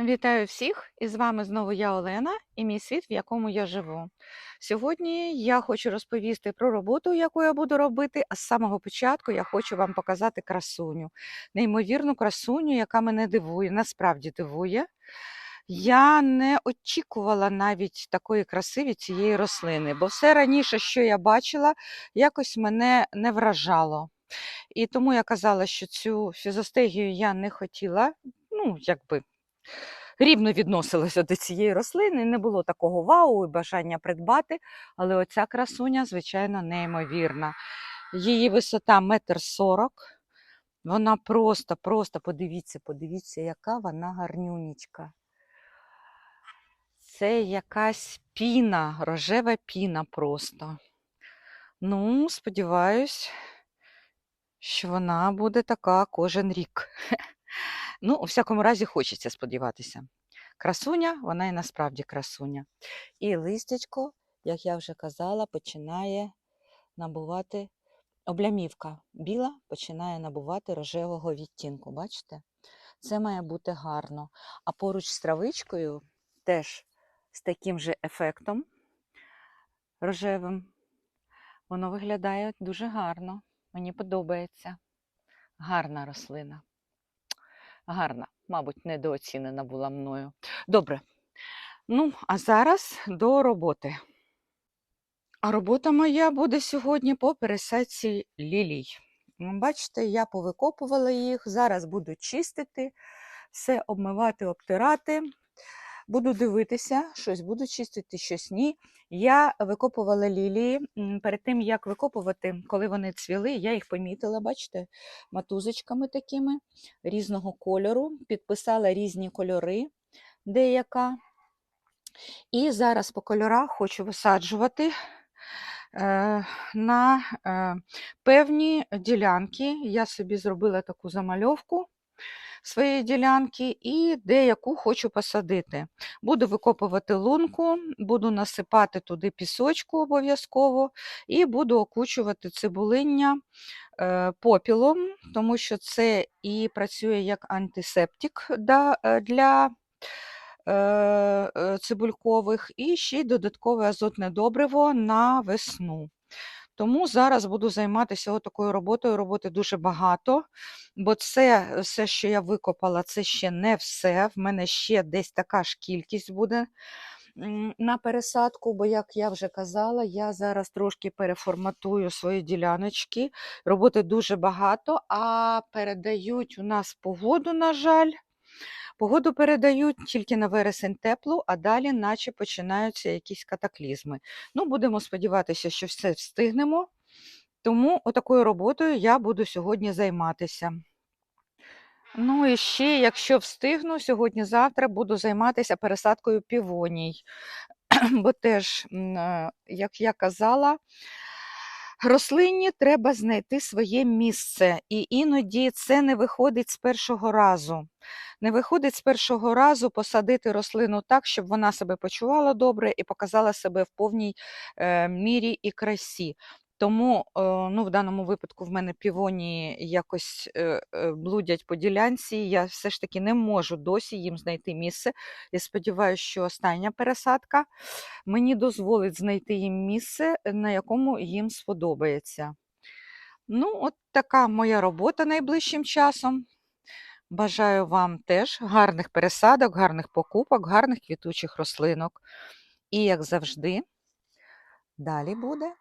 Вітаю всіх! І з вами знову я Олена і мій світ, в якому я живу. Сьогодні я хочу розповісти про роботу, яку я буду робити, а з самого початку я хочу вам показати красуню. Неймовірну красуню, яка мене дивує, насправді дивує. Я не очікувала навіть такої краси цієї рослини, бо все раніше, що я бачила, якось мене не вражало. І тому я казала, що цю фізостегію я не хотіла, ну, якби рівно відносилася до цієї рослини. Не було такого вау і бажання придбати, але оця красуня, звичайно, неймовірна. Її висота метр сорок. Вона просто, просто подивіться, подивіться, яка вона гарнюнічка. Це якась піна, рожева піна просто. Ну, сподіваюсь, що вона буде така кожен рік. Ну, у всякому разі, хочеться сподіватися. Красуня, вона і насправді красуня. І листячко, як я вже казала, починає набувати облямівка. Біла починає набувати рожевого відтінку. Бачите? Це має бути гарно. А поруч з травичкою теж з таким же ефектом рожевим. Воно виглядає дуже гарно. Мені подобається. Гарна рослина. Гарна, мабуть, недооцінена була мною. Добре. Ну, а зараз до роботи. А робота моя буде сьогодні по пересадці лілій. Бачите, я повикопувала їх, зараз буду чистити, все обмивати, обтирати. Буду дивитися, щось буду чистити, щось ні. Я викопувала лілії. Перед тим, як викопувати, коли вони цвіли, я їх помітила, бачите, матузочками такими різного кольору, підписала різні кольори деяка. І зараз по кольорах хочу висаджувати е, на е, певні ділянки. Я собі зробила таку замальовку своєї ділянки і деяку хочу посадити. Буду викопувати лунку, буду насипати туди пісочку обов'язково і буду окучувати цибулиння е, попілом, тому що це і працює як антисептик е, для е, цибулькових, і ще й додаткове азотне добриво на весну. Тому зараз буду займатися такою роботою. Роботи дуже багато, бо це все, що я викопала, це ще не все. В мене ще десь така ж кількість буде на пересадку, бо, як я вже казала, я зараз трошки переформатую свої діляночки. Роботи дуже багато, а передають у нас погоду, на жаль. Погоду передають тільки на вересень теплу, а далі, наче починаються якісь катаклізми. Ну, будемо сподіватися, що все встигнемо. Тому отакою роботою я буду сьогодні займатися. Ну і ще, якщо встигну, сьогодні-завтра буду займатися пересадкою півоній. Бо теж, е, як я казала, рослині треба знайти своє місце, і іноді це не виходить з першого разу. Не виходить з першого разу посадити рослину так, щоб вона себе почувала добре і показала себе в повній е, мірі і красі. Тому е, ну, в даному випадку в мене півонії якось е, е, блудять по ділянці. Я все ж таки не можу досі їм знайти місце. Я сподіваюся, що остання пересадка мені дозволить знайти їм місце, на якому їм сподобається. Ну, от така моя робота найближчим часом. Бажаю вам теж гарних пересадок, гарних покупок, гарних квітучих рослинок. І, як завжди, далі буде.